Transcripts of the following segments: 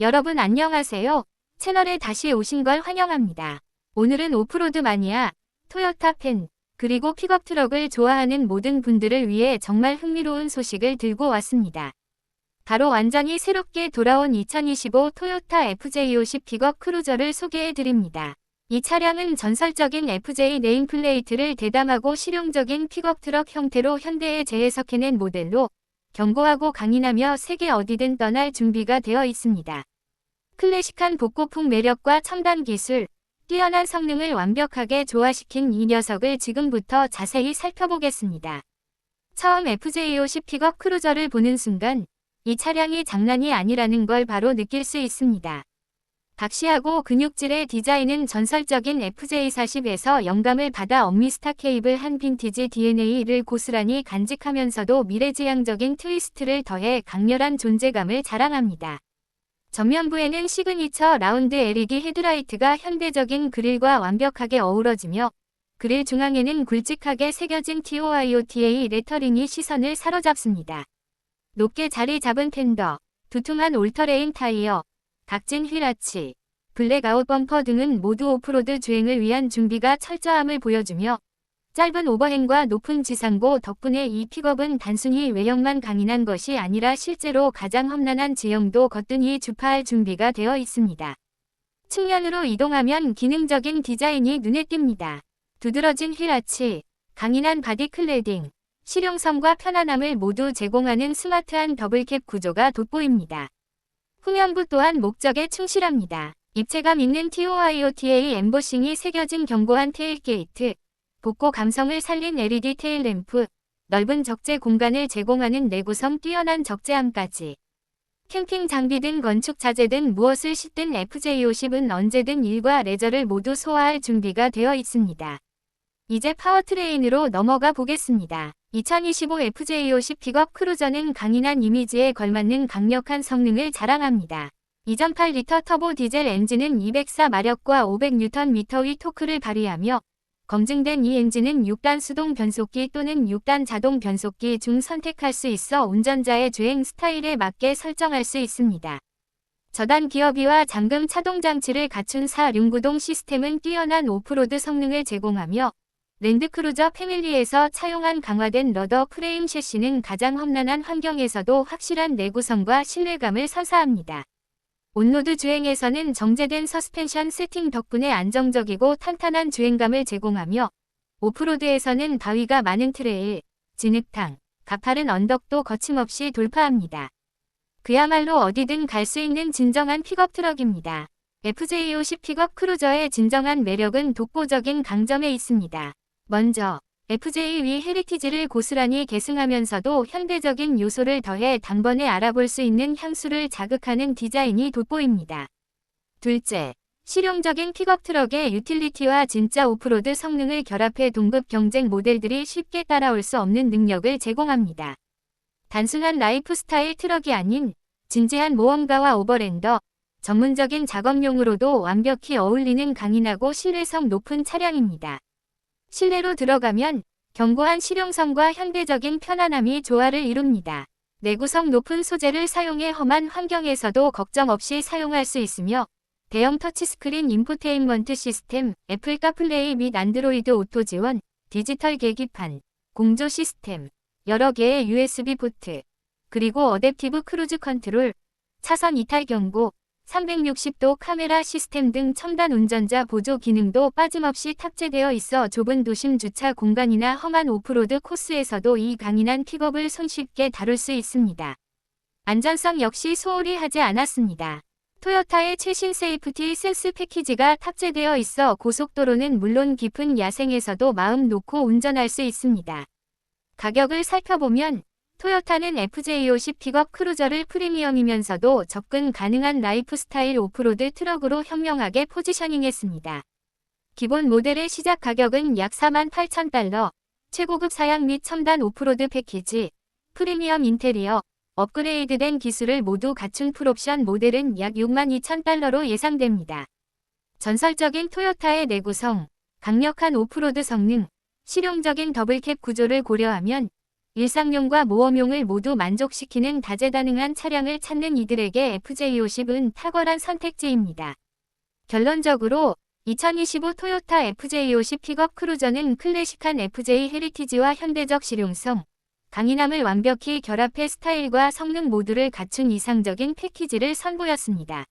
여러분 안녕하세요. 채널에 다시 오신 걸 환영합니다. 오늘은 오프로드 마니아, 토요타 팬, 그리고 픽업 트럭을 좋아하는 모든 분들을 위해 정말 흥미로운 소식을 들고 왔습니다. 바로 완전히 새롭게 돌아온 2025 토요타 FJ50 픽업 크루저를 소개해 드립니다. 이 차량은 전설적인 FJ 네임플레이트를 대담하고 실용적인 픽업 트럭 형태로 현대에 재해석해낸 모델로 견고하고 강인하며 세계 어디든 떠날 준비가 되어 있습니다. 클래식한 복고풍 매력과 첨단 기술, 뛰어난 성능을 완벽하게 조화시킨 이 녀석을 지금부터 자세히 살펴보겠습니다. 처음 FJ50 픽업 크루저를 보는 순간 이 차량이 장난이 아니라는 걸 바로 느낄 수 있습니다. 박시하고 근육질의 디자인은 전설적인 FJ40에서 영감을 받아 엄미스타 케이블 한 빈티지 DNA를 고스란히 간직하면서도 미래지향적인 트위스트를 더해 강렬한 존재감을 자랑합니다. 전면부에는 시그니처 라운드 LED 헤드라이트가 현대적인 그릴과 완벽하게 어우러지며 그릴 중앙에는 굵직하게 새겨진 TOIOTA 레터링이 시선을 사로잡습니다. 높게 자리 잡은 팬더, 두툼한 올터레인 타이어, 각진 휠아치, 블랙아웃 범퍼 등은 모두 오프로드 주행을 위한 준비가 철저함을 보여주며 짧은 오버행과 높은 지상고 덕분에 이 픽업은 단순히 외형만 강인한 것이 아니라 실제로 가장 험난한 지형도 거뜬히 주파할 준비가 되어 있습니다. 측면으로 이동하면 기능적인 디자인이 눈에 띕니다. 두드러진 휠아치, 강인한 바디 클레딩, 실용성과 편안함을 모두 제공하는 스마트한 더블캡 구조가 돋보입니다. 후면부 또한 목적에 충실합니다. 입체감 있는 TOIOTA 엠보싱이 새겨진 견고한 테일게이트, 복고 감성을 살린 LED 테일램프, 넓은 적재 공간을 제공하는 내구성 뛰어난 적재함까지. 캠핑 장비 등 건축 자재 등 무엇을 싣든 FJ50은 언제든 일과 레저를 모두 소화할 준비가 되어 있습니다. 이제 파워트레인으로 넘어가 보겠습니다. 2025 FJ50 픽업 크루저는 강인한 이미지에 걸맞는 강력한 성능을 자랑합니다. 2.8리터 터보 디젤 엔진은 204마력과 500Nm의 토크를 발휘하며 검증된 이 엔진은 6단 수동 변속기 또는 6단 자동 변속기 중 선택할 수 있어 운전자의 주행 스타일에 맞게 설정할 수 있습니다. 저단 기어비와 잠금 차동 장치를 갖춘 4륜구동 시스템은 뛰어난 오프로드 성능을 제공하며 랜드크루저 패밀리에서 차용한 강화된 러더 프레임 셰시는 가장 험난한 환경에서도 확실한 내구성과 신뢰감을 선사합니다. 온로드 주행에서는 정제된 서스펜션 세팅 덕분에 안정적이고 탄탄한 주행감을 제공하며 오프로드에서는 바위가 많은 트레일, 진흙탕, 가파른 언덕도 거침없이 돌파합니다. 그야말로 어디든 갈 수 있는 진정한 픽업 트럭입니다. FJ50 픽업 크루저의 진정한 매력은 독보적인 강점에 있습니다. 먼저 FJ위 헤리티지를 고스란히 계승하면서도 현대적인 요소를 더해 단번에 알아볼 수 있는 향수를 자극하는 디자인이 돋보입니다. 둘째, 실용적인 픽업 트럭의 유틸리티와 진짜 오프로드 성능을 결합해 동급 경쟁 모델들이 쉽게 따라올 수 없는 능력을 제공합니다. 단순한 라이프 스타일 트럭이 아닌 진지한 모험가와 오버랜더, 전문적인 작업용으로도 완벽히 어울리는 강인하고 신뢰성 높은 차량입니다. 실내로 들어가면 견고한 실용성과 현대적인 편안함이 조화를 이룹니다. 내구성 높은 소재를 사용해 험한 환경에서도 걱정 없이 사용할 수 있으며 대형 터치스크린 인포테인먼트 시스템, 애플 카플레이 및 안드로이드 오토 지원, 디지털 계기판, 공조 시스템, 여러 개의 USB 포트, 그리고 어댑티브 크루즈 컨트롤, 차선 이탈 경고, 360도 카메라 시스템 등 첨단 운전자 보조 기능도 빠짐없이 탑재되어 있어 좁은 도심 주차 공간이나 험한 오프로드 코스에서도 이 강인한 픽업을 손쉽게 다룰 수 있습니다. 안전성 역시 소홀히 하지 않았습니다. 토요타의 최신 세이프티 센스 패키지가 탑재되어 있어 고속도로는 물론 깊은 야생에서도 마음 놓고 운전할 수 있습니다. 가격을 살펴보면 토요타는 FJ50 픽업 크루저를 프리미엄이면서도 접근 가능한 라이프스타일 오프로드 트럭으로 현명하게 포지셔닝했습니다. 기본 모델의 시작 가격은 약 48,000달러, 최고급 사양 및 첨단 오프로드 패키지, 프리미엄 인테리어, 업그레이드된 기술을 모두 갖춘 풀옵션 모델은 약 62,000달러로 예상됩니다. 전설적인 토요타의 내구성, 강력한 오프로드 성능, 실용적인 더블캡 구조를 고려하면 일상용과 모험용을 모두 만족시키는 다재다능한 차량을 찾는 이들에게 FJ50은 탁월한 선택지입니다. 결론적으로 2025 토요타 FJ50 픽업 크루저는 클래식한 FJ 헤리티지와 현대적 실용성, 강인함을 완벽히 결합해 스타일과 성능 모두를 갖춘 이상적인 패키지를 선보였습니다.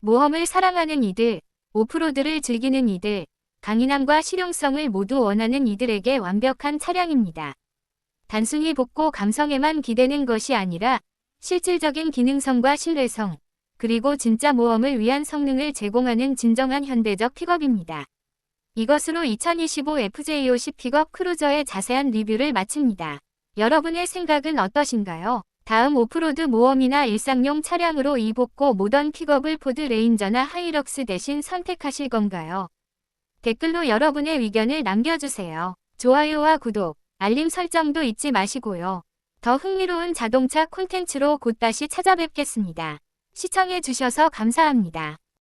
모험을 사랑하는 이들, 오프로드를 즐기는 이들, 강인함과 실용성을 모두 원하는 이들에게 완벽한 차량입니다. 단순히 복고 감성에만 기대는 것이 아니라 실질적인 기능성과 신뢰성, 그리고 진짜 모험을 위한 성능을 제공하는 진정한 현대적 픽업입니다. 이것으로 2025 FJ50 픽업 크루저의 자세한 리뷰를 마칩니다. 여러분의 생각은 어떠신가요? 다음 오프로드 모험이나 일상용 차량으로 이 복고 모던 픽업을 포드 레인저나 하이럭스 대신 선택하실 건가요? 댓글로 여러분의 의견을 남겨주세요. 좋아요와 구독, 알림 설정도 잊지 마시고요. 더 흥미로운 자동차 콘텐츠로 곧 다시 찾아뵙겠습니다. 시청해주셔서 감사합니다.